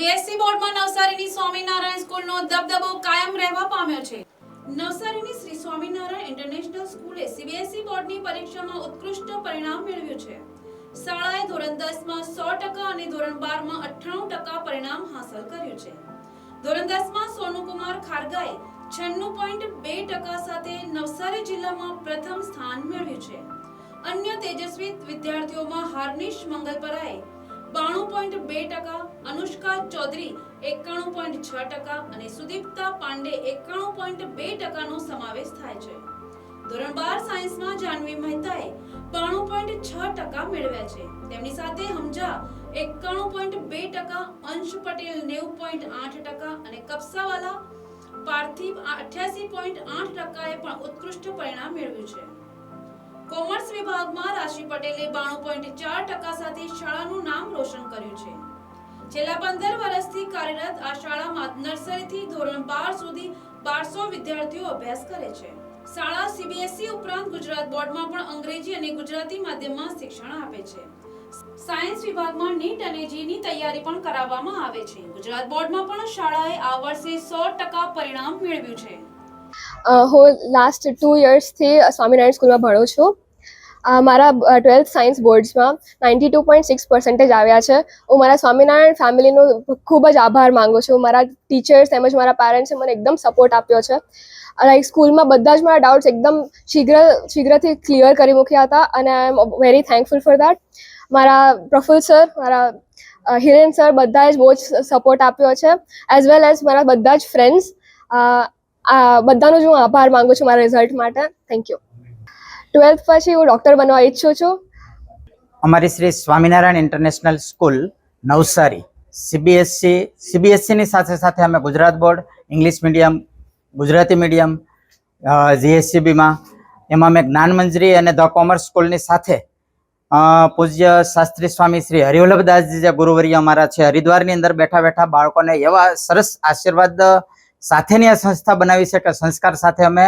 CBSE બોર્ડમાં નવસારીની સ્વામિનારાયણ સ્કૂલનો દબદબો કાયમ રહેવા પામ્યો છે. નવસારીની શ્રી સ્વામિનારાયણ ઇન્ટરનેશનલ સ્કૂલે સીબીએસઈ બોર્ડની પરીક્ષામાં ઉત્કૃષ્ટ પરિણામ મેળવ્યું છે. શાળાએ ધોરણ દસમાં સો ટકા અને ધોરણ 12 માં 98 ટકા પરિણામ હાંસલ કર્યું છે. ધોરણ દસમાં સોનુકુમાર ખારગાએ છન્નું પોઈન્ટ બે ટકા સાથે નવસારી જિલ્લામાં પ્રથમ સ્થાન મેળવ્યું છે. અન્ય તેજસ્વી વિદ્યાર્થીઓમાં હાર્નિશ મંગલપરાએ બાણું પોઈન્ટ બે ટકા, અનુષ્કા ચૌધરી એકાણું પોઈન્ટ છ ટકા અને સુદીપ્તા પાંડે એકાણું પોઈન્ટ બે ટકાનો સમાવેશ થાય છે. ધોરણ બાર સાયન્સમાં જાનવી મહેતાએ બાણું પોઈન્ટ છ ટકા મેળવ્યા છે. તેમની સાથે હમજા એકાણું પોઈન્ટ બે ટકા, અંશ પટેલ નેવું પોઈન્ટ આઠ ટકા અને કપસાવાલા પાર્થિવ અઠ્યાસી પોઈન્ટ આઠ ટકાએ પણ ઉત્કૃષ્ટ પરિણામ મેળવ્યું છે. કોમર્સ વિભાગમાં રાશિ પટેલે બાણું પોઈન્ટ ચાર ટકા સાથે શાળાનું નામ રોશન કર્યું છે. છેલ્લા પંદર વર્ષથી કાર્યરત આ શાળામાં નર્સરીથી ધોરણ બાર સુધી બારસો વિદ્યાર્થીઓ અભ્યાસ કરે છે. શાળા સીબીએસઈ ઉપરાંત ગુજરાત બોર્ડમાં પણ અંગ્રેજી અને ગુજરાતી માધ્યમમાં શિક્ષણ આપે છે. સાયન્સ વિભાગમાં નીટ અને જીની તૈયારી પણ કરાવવામાં આવે છે. ગુજરાત બોર્ડમાં પણ શાળાએ આ વર્ષે સો ટકા પરિણામ મેળવ્યું છે. હું લાસ્ટ ટુ યર્સથી સ્વામિનારાયણ સ્કૂલમાં ભણું છું. મારા twelfth science બોર્ડ્સમાં ninety two point six percentage આવ્યા છે. હું મારા સ્વામિનારાયણ ફેમિલીનો ખૂબ જ આભાર માંગુ છું. મારા ટીચર્સ તેમજ મારા પેરેન્ટ્સે મને એકદમ સપોર્ટ આપ્યો છે. લાઈક સ્કૂલમાં બધા જ મારા ડાઉટ્સ એકદમ શીઘ્ર, શીઘ્રથી ક્લિયર કરી મૂક્યા હતા અને I am very thankful for that મારા પ્રફુલ સર, મારા હિરેન સર બધાએ જ બહુ જ સપોર્ટ આપ્યો છે. એઝ વેલ એઝ મારા બધા જ ફ્રેન્ડ્સ બધાનો જ હું આભાર માંગુ છું મારા રિઝલ્ટ માટે. Thank you. ટ્વેલ્થ પછી હું ડૉક્ટર બનવા ઈચ્છું છું. અમારી Shri Swaminarayan international school, Navsari. CBSE સીબીએસસીની સાથે સાથે અમે Gujarat board, English medium, Gujarati medium જીએસસીબીમાં એમાં અમે જ્ઞાન મંજરી અને ધ કોમર્સ સ્કૂલની સાથે પૂજ્ય શાસ્ત્રી સ્વામી શ્રી હરિવલ્લભદાસજી જે ગુરુવર્ય અમારા છે, હરિદ્વારની અંદર બેઠા બેઠા બાળકોને એવા સરસ આશીર્વાદ સાથેની આ સંસ્થા બનાવી છે કે સંસ્કાર સાથે અમે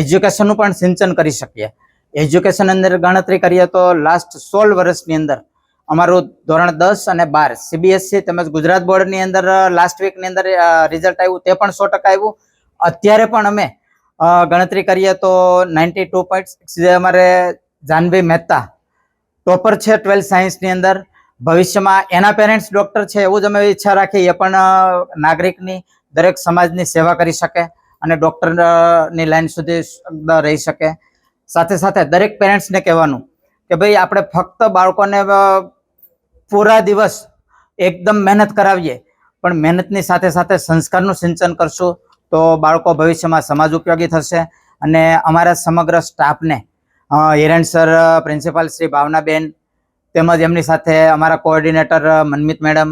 એજ્યુકેશનનું પણ સિંચન કરી શકીએ. એજ્યુકેશન અંદર ગણતરી કરીએ તો લાસ્ટ સોળ વર્ષની અંદર અમારું ધોરણ દસ અને બાર સીબીએસસી તેમજ ગુજરાત બોર્ડની અંદર લાસ્ટ વીકની અંદર રિઝલ્ટ આવ્યું, તે પણ સો ટકા આવ્યું. અત્યારે પણ અમે ગણતરી કરીએ તો નાઇન્ટી ટુ પોઈન્ટ જે અમારે જાનવી મહેતા ટોપર છે ટ્વેલ્થ સાયન્સની અંદર. ભવિષ્યમાં એના પેરેન્ટ્સ ડૉક્ટર છે એવું જ અમે ઈચ્છા રાખીએ, એ પણ નાગરિકની, દરેક સમાજની સેવા કરી શકે. અને ડૉક્ટરની લાઈન સુધી રહી શકે. સાથે સાથે દરેક પેરેન્ટ્સને કહેવાનું કે ભાઈ આપણે ફક્ત બાળકોને પૂરા દિવસ એકદમ મહેનત કરાવીએ, પણ મહેનતની સાથે સાથે સંસ્કારનું સિંચન કરશું તો બાળકો ભવિષ્યમાં સમાજ ઉપયોગી થશે અને અમારા સમગ્ર સ્ટાફને હિરેન સર પ્રિન્સિપાલ શ્રી ભાવનાબેન તેમજ એમની સાથે અમારા કોઓર્ડિનેટર મનમિત મેડમ,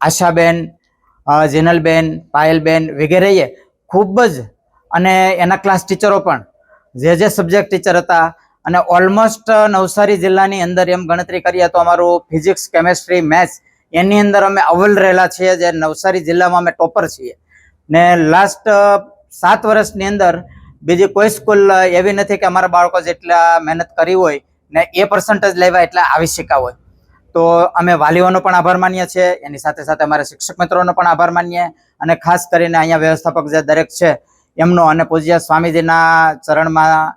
આશાબેન જીનલબેન, પાયલબેન વગેરેએ ખૂબ જ, અને એના ક્લાસ ટીચરો પણ, જે જે સબ્જેક્ટ ટીચર હતા, અને ઓલમોસ્ટ નવસારી જિલ્લાની અંદર એમ ગણતરી કરીએ તો અમારું ફિઝિક્સ કેમેસ્ટ્રી મેથ્સ એની અંદર અમે અવ્વલ રહેલા છીએ, જે નવસારી જિલ્લામાં અમે ટોપર છીએ. ને લાસ્ટ સાત વર્ષની અંદર બીજી કોઈ સ્કૂલ એવી નથી કે અમારા બાળકો જેટલા મહેનત કરી હોય, ને એ પર્સન્ટેજ લેવા એટલા આવી શક્યા હોય. તો અમે વાલીઓનો પણ આભાર માનીએ છીએ. એની સાથે સાથે અમારા શિક્ષક મિત્રોનો પણ આભાર માનીએ અને ખાસ કરીને અહીંયા વ્યવસ્થાપક જે દરેક છે, એમનો અને પૂજ્ય સ્વામીજીના ચરણમાં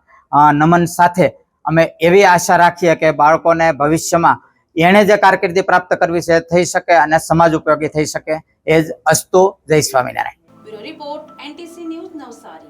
નમન સાથે અમે એવી આશા રાખીએ કે બાળકોને ભવિષ્યમાં એણે જે કારકિર્દી પ્રાપ્ત કરવી છે થઈ શકે અને સમાજ ઉપયોગી થઈ શકે. એ જ અસ્તુ. Jai Swaminarayan. Report, NTC news Navsari.